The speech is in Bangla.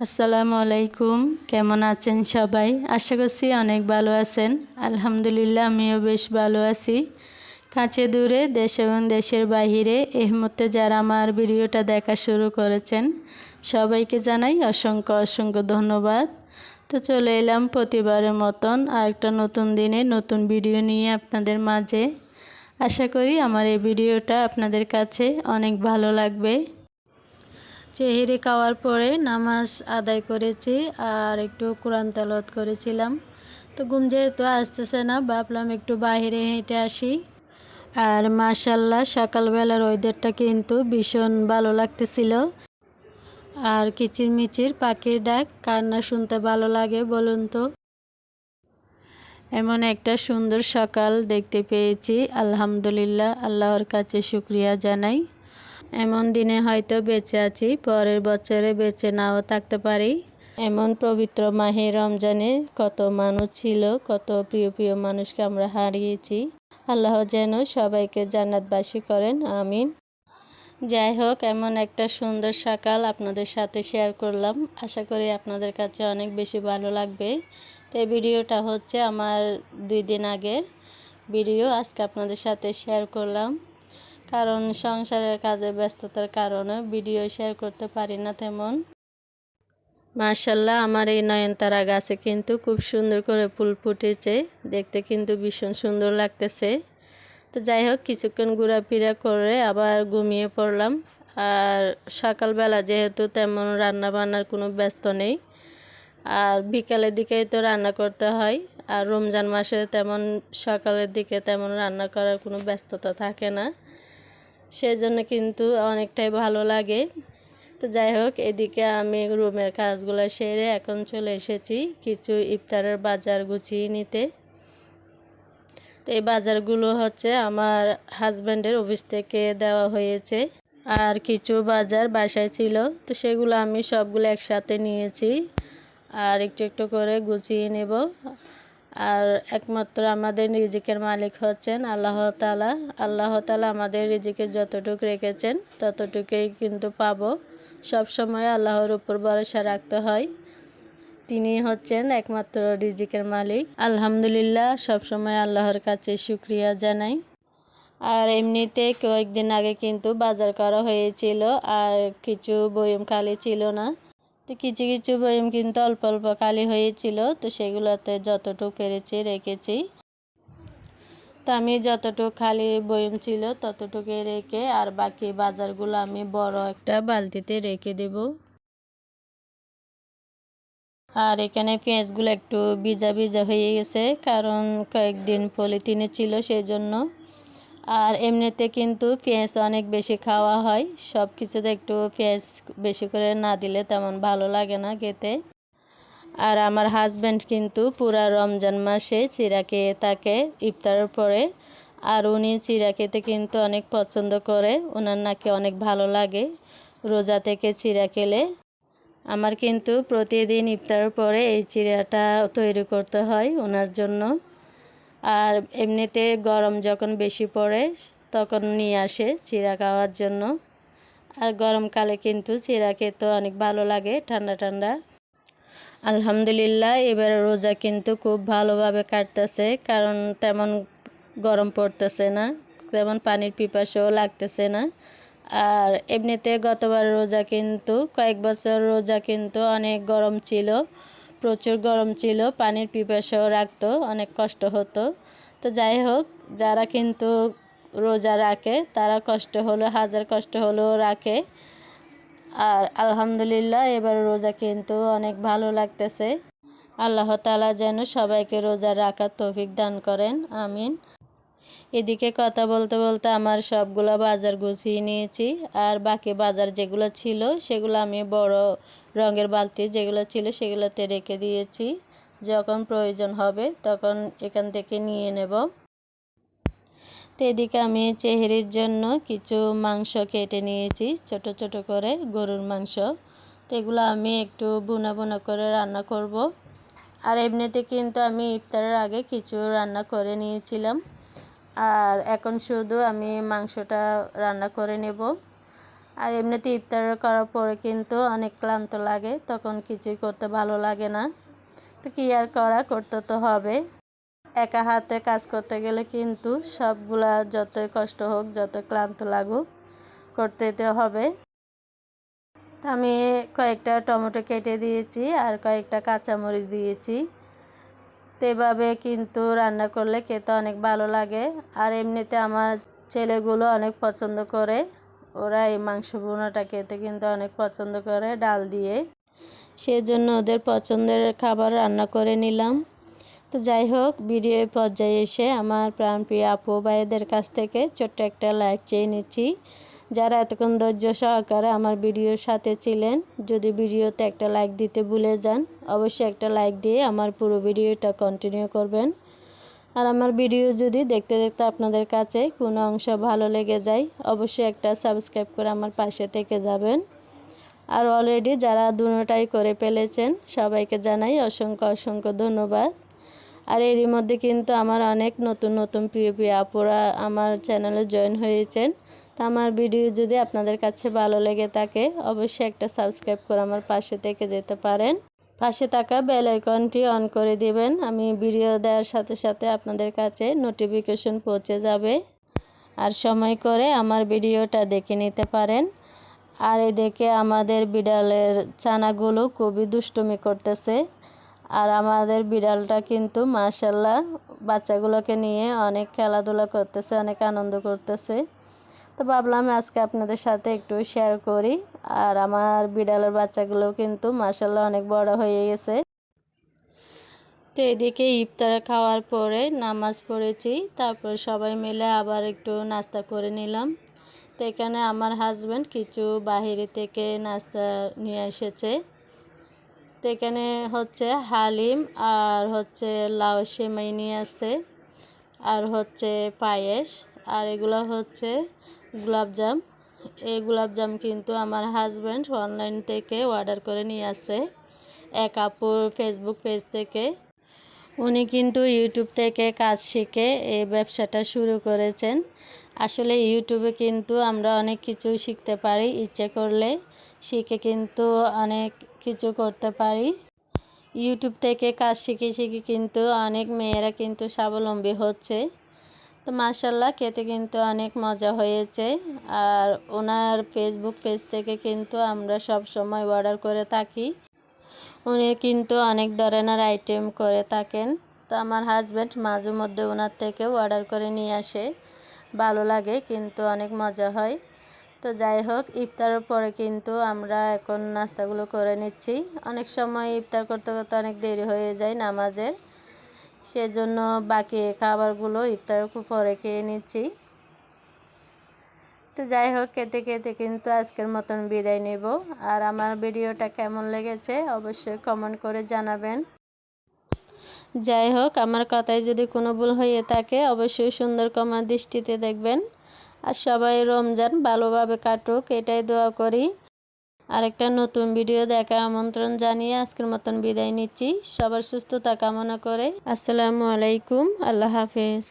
আসসালামু আলাইকুম, কেমন আছেন সবাই? আশা করছি অনেক ভালো আছেন। আলহামদুলিল্লাহ, আমিও বেশ ভালো আছি। কাছে দূরে দেশ এবং দেশের বাহিরে এই মুহূর্তে যারা আমার ভিডিওটা দেখা শুরু করেছেন, সবাইকে জানাই অসংখ্য অসংখ্য ধন্যবাদ। তো চলে এলাম প্রতিবারের মতন আরেকটা নতুন দিনে নতুন ভিডিও নিয়ে আপনাদের মাঝে। আশা করি আমার এই ভিডিওটা আপনাদের কাছে অনেক ভালো লাগবে। চেহারি খাওয়ার পরে নামাজ আদায় করেছি আর একটু কোরআন তালত করেছিলাম। তো ঘুম যেহেতু আসতেছে না, ভাবলাম একটু বাইরে হেঁটে আসি। আর মাশাল্লাহ সকালবেলার ওয়েদারটা কিন্তু ভীষণ ভালো লাগতেছিল। আর কিচিরমিচির পাখির ডাক কান্না শুনতে ভালো লাগে বলুন তো? এমন একটা সুন্দর সকাল দেখতে পেয়েছি। আলহামদুলিল্লাহ, আল্লাহর কাছে শুক্রিয়া জানাই। এমন দিনে হয়তো বেঁচে আছি, পরের বছরে বেঁচে নাও থাকতে পারি। এমন পবিত্র মাহে রমজানে কত মানুষ ছিল, কত প্রিয় প্রিয় মানুষকে আমরা হারিয়েছি। আল্লাহ যেন সবাইকে জান্নাতবাসী করেন, আমিন। যাই হোক, এমন একটা সুন্দর সকাল আপনাদের সাথে শেয়ার করলাম। আশা করি আপনাদের কাছে অনেক বেশি ভালো লাগবে। তো এই ভিডিওটা হচ্ছে আমার দুই দিন আগের ভিডিও। আজকে আপনাদের সাথে শেয়ার করলাম। কারণ সংসারের কাজে ব্যস্ততার কারণে ভিডিও শেয়ার করতে পারি না তেমন। মার্শাল্লাহ আমার এই নয়নতারা গাছে কিন্তু খুব সুন্দর করে ফুল ফুটেছে। দেখতে কিন্তু ভীষণ সুন্দর লাগতেছে। তো যাই হোক, কিছুক্ষণ ঘোরাফেরা করে আবার ঘুমিয়ে পড়লাম। আর সকালবেলা যেহেতু তেমন রান্না বান্নার কোনো ব্যস্ত নেই, আর বিকালের দিকেই তো রান্না করতে হয়, আর রমজান মাসে তেমন সকালের দিকে তেমন রান্না করার কোনো ব্যস্ততা থাকে না। সেজন্য কিন্তু অনেকটাই ভালো লাগে। তো যাই হোক, এদিকে আমি রুমের কাজগুলো সেরে এখন চলে এসেছি কিছু ইফতারের বাজার গুছিয়ে নিতে। তো এই বাজারগুলো হচ্ছে আমার হাজব্যান্ডের অফিস থেকে দেওয়া হয়েছে। আর কিছু বাজার বাসায় ছিল, তো সেগুলো আমি সবগুলো একসাথে নিয়েছি। আর একটু একটু করে গুছিয়ে নেব। আর একমাত্র আমাদের রিজিকের মালিক হচ্ছেন আল্লাহ তালা আল্লাহ তালা আমাদের রিজিকে যতটুকু রেখেছেন, ততটুকুই কিন্তু পাবো। সব সময় আল্লাহর উপর ভরসা রাখতে হয়। তিনি হচ্ছেন একমাত্র রিজিকের মালিক। আলহামদুলিল্লাহ, সবসময় আল্লাহর কাছে শুক্রিয়া জানাই। আর এমনিতে কয়েকদিন আগে কিন্তু বাজার করা হয়েছিল, আর কিছু বয়ম খালি ছিল না। তো কিছু কিছু বয়ম কিন্তু অল্প অল্প খালি হয়েছিল, তো সেগুলোতে যতটুকু পেরেছি রেখেছি। তো আমি যতটুকু খালি বয়ম ছিল ততটুকু রেখে, আর বাকি বাজারগুলো আমি বড় একটা বালতিতে রেখে দেব। আর এখানে পেঁয়াজগুলো একটু ভিজা ভিজা হয়ে গেছে, কারণ কয়েকদিন পলিথিনে ছিল সেই জন্য আর এমনিতে কিন্তু পেঁয়াজ অনেক বেশি খাওয়া হয়, সব কিছুতে একটু পেঁয়াজ বেশি করে না দিলে তেমন ভালো লাগে না খেতে। আর আমার হাজব্যান্ড কিন্তু পুরা রমজান মাসে চিরা খেয়ে থাকে ইফতারের পরে, আর উনি চিরা খেতে কিন্তু অনেক পছন্দ করে ওনার নাকি অনেক ভালো লাগে। রোজা থেকে চিরা খেলে আমার কিন্তু প্রতিদিন ইফতার পরে এই চিরাটা তৈরি করতে হয় ওনার জন্য। আর এমনিতে গরম যখন বেশি পড়ে, তখন নিয়ে আসে চিরা খাওয়ার জন্য। আর গরমকালে কিন্তু চিরা খেতে অনেক ভালো লাগে, ঠান্ডা ঠান্ডা। আলহামদুলিল্লাহ এবার রোজা কিন্তু খুব ভালোভাবে কাটতেছে, কারণ তেমন গরম পড়তেছে না, তেমন পানির পিপাসাও লাগতেছে না। আর এমনিতে গতবার রোজা কিন্তু, কয়েক বছর রোজা কিন্তু অনেক গরম ছিল, প্রচুর গরম ছিল, পানির পিপাসাও রাখতো, অনেক কষ্ট হতো। তো যাই হোক, যারা কিন্তু রোজা রাখে, তারা কষ্ট হলো, হাজার কষ্ট হলেও রাখে। আর আলহামদুলিল্লাহ, এবার রোজা কিন্তু অনেক ভালো লাগতেছে। আল্লাহ তালা যেন সবাইকে রোজা রাখার তৌফিক দান করেন, আমিন। এদিকে কথা বলতে বলতে আমার সবগুলো বাজার গুছিয়ে নিয়েছি। আর বাকি বাজার যেগুলো ছিল, সেগুলো আমি বড় রঙের বালতি যেগুলো ছিল, সেগুলোতে রেখে দিয়েছি। যখন প্রয়োজন হবে, তখন এখান থেকে নিয়ে নেব। তো এদিকে আমি চেহারির জন্য কিছু মাংস কেটে নিয়েছি, ছোট ছোট করে গরুর মাংস। তো এগুলো আমি একটু বুনা বুনা করে রান্না করব। আর এমনিতে কিন্তু আমি ইফতারের আগে কিছু রান্না করে নিয়েছিলাম। আর এখন শুধু আমি মাংসটা রান্না করে নেব। আর এমনিতে ইফতার করার পরে কিন্তু অনেক ক্লান্ত লাগে, তখন কিছুই করতে ভালো লাগে না। তো কী আর করা, করতে তো হবে। একা হাতে কাজ করতে গেলে কিন্তু সবগুলা যতই কষ্ট হোক যত ক্লান্ত লাগুক, করতে তো হবে। আমি কয়েকটা টমেটো কেটে দিয়েছি আর কয়েকটা কাঁচামরিচ দিয়েছি। তো এভাবে কিন্তু রান্না করলে খেতে অনেক ভালো লাগে। আর এমনিতে আমার ছেলেগুলো অনেক পছন্দ করে। ওরা এই মাংস বোনাটা খেতে কিন্তু অনেক পছন্দ করে ডাল দিয়ে। সেজন্য ওদের পছন্দের খাবার রান্না করে নিলাম। তো যাই হোক, ভিডিও পর্যায়ে এসে আমার প্রাণপ্রিয় আপু ভাইদের কাছ থেকে ছোট্ট একটা লাইক চেয়ে নিচ্ছি। যারা এতক্ষণ ধৈর্য সহকারে আমার ভিডিওর সাথে ছিলেন, যদি ভিডিওতে একটা লাইক দিতে ভুলে যান, অবশ্যই একটা লাইক দিয়ে আমার পুরো ভিডিওটা কন্টিনিউ করবেন। আর আমার ভিডিও যদি দেখতে দেখতে আপনাদের কাছে কোনো অংশ ভালো লেগে যায়, অবশ্যই একটা সাবস্ক্রাইব করে আমার পাশে থেকে যাবেন। আর অলরেডি যারা দুটাই করে ফেলেছেন, সবাইকে জানাই অসংখ্য অসংখ্য ধন্যবাদ। আর এরই মধ্যে কিন্তু আমার অনেক নতুন নতুন প্রিয় প্রিয় আপুরা আমার চ্যানেলে জয়েন হয়েছেন। তা আমার ভিডিও যদি আপনাদের কাছে ভালো লেগে থাকে, অবশ্যই একটা সাবস্ক্রাইব করে আমার পাশে থেকে যেতে পারেন। পাশে থাকা বেল আইকনটি অন করে দিবেন, আমি ভিডিও দেওয়ার সাথে সাথে আপনাদের কাছে নোটিফিকেশন পৌঁছে যাবে। আর সময় করে আমার ভিডিওটা দেখে নিতে পারেন। আর এদিকে আমাদের বিড়ালের চানাগুলো খুবই দুষ্টুমি করতেছে। আর আমাদের বিড়ালটা কিন্তু মাশাল্লাহ বাচ্চাগুলোকে নিয়ে অনেক খেলাধুলা করতেছে, অনেক আনন্দ করতেছে। তো ভাবলাম আজকে আপনাদের সাথে একটু শেয়ার করি। আর আমার বিড়ালের বাচ্চাগুলো কিন্তু মাসাল্লাহ অনেক বড় হয়ে গেছে। তো এদিকে ইফতার খাওয়ার পরে নামাজ পড়েছি, তারপর সবাই মিলে আবার একটু নাস্তা করে নিলাম। তো এখানে আমার হাজব্যান্ড কিছু বাহিরে থেকে নাস্তা নিয়ে এসেছে। তো এখানে হচ্ছে হালিম আর হচ্ছে লাউ সেমাই নিয়ে আসছে, আর হচ্ছে পায়েস, আর এগুলো হচ্ছে গোলাপজাম এই গোলাপজাম কিন্তু আমার হাজব্যান্ড অনলাইন থেকে অর্ডার করে নিয়ে আসে। এক আপুর ফেসবুক পেজ থেকে। উনি কিন্তু ইউটিউব থেকে কাজ শিখে এই ব্যবসাটা শুরু করেছেন। আসলে ইউটিউবে কিন্তু আমরা অনেক কিছু শিখতে পারি ইচ্ছে করলে। শিখে কিন্তু অনেক কিছু করতে পারি। ইউটিউব থেকে কাজ শিখে শিখে কিন্তু অনেক মেয়েরা কিন্তু স্বাবলম্বী হচ্ছে। তো মার্শাল্লাহ খেতে কিন্তু অনেক মজা হয়েছে। আর ওনার ফেসবুক পেজ থেকে কিন্তু আমরা সব সময় অর্ডার করে থাকি। উনি কিন্তু অনেক ধরনের আইটেম করে থাকেন। তো আমার হাজব্যান্ড মাঝে মধ্যে ওনার থেকেও অর্ডার করে নিয়ে আসে। ভালো লাগে, কিন্তু অনেক মজা হয়। তো যাই হোক, ইফতারের পরে কিন্তু আমরা এখন নাস্তাগুলো করে নিচ্ছি। অনেক সময় ইফতার করতে করতে অনেক দেরি হয়ে যায় নামাজের। সেজন্য বাকি খাবারগুলো ইফতারের পরে খেয়ে নিচ্ছি। তো যাই হোক, খেতে খেতে কিন্তু আজকের মতন বিদায় নেব। আর আমার ভিডিওটা কেমন লেগেছে অবশ্যই কমেন্ট করে জানাবেন। যাই হোক, আমার কথায় যদি কোনো ভুল হয়ে থাকে অবশ্যই সুন্দর কমা দৃষ্টিতে দেখবেন। আর সবাই রমজান ভালোভাবে কাটুক, এটাই দোয়া করি। আরেকটা নতুন ভিডিও দেখা আমন্ত্রণ জানিয়ে আজকের মতন বিদায় নিচ্ছি। সবার সুস্থতা কামনা করে। আসসালামু আলাইকুম। আল্লাহ হাফেজ।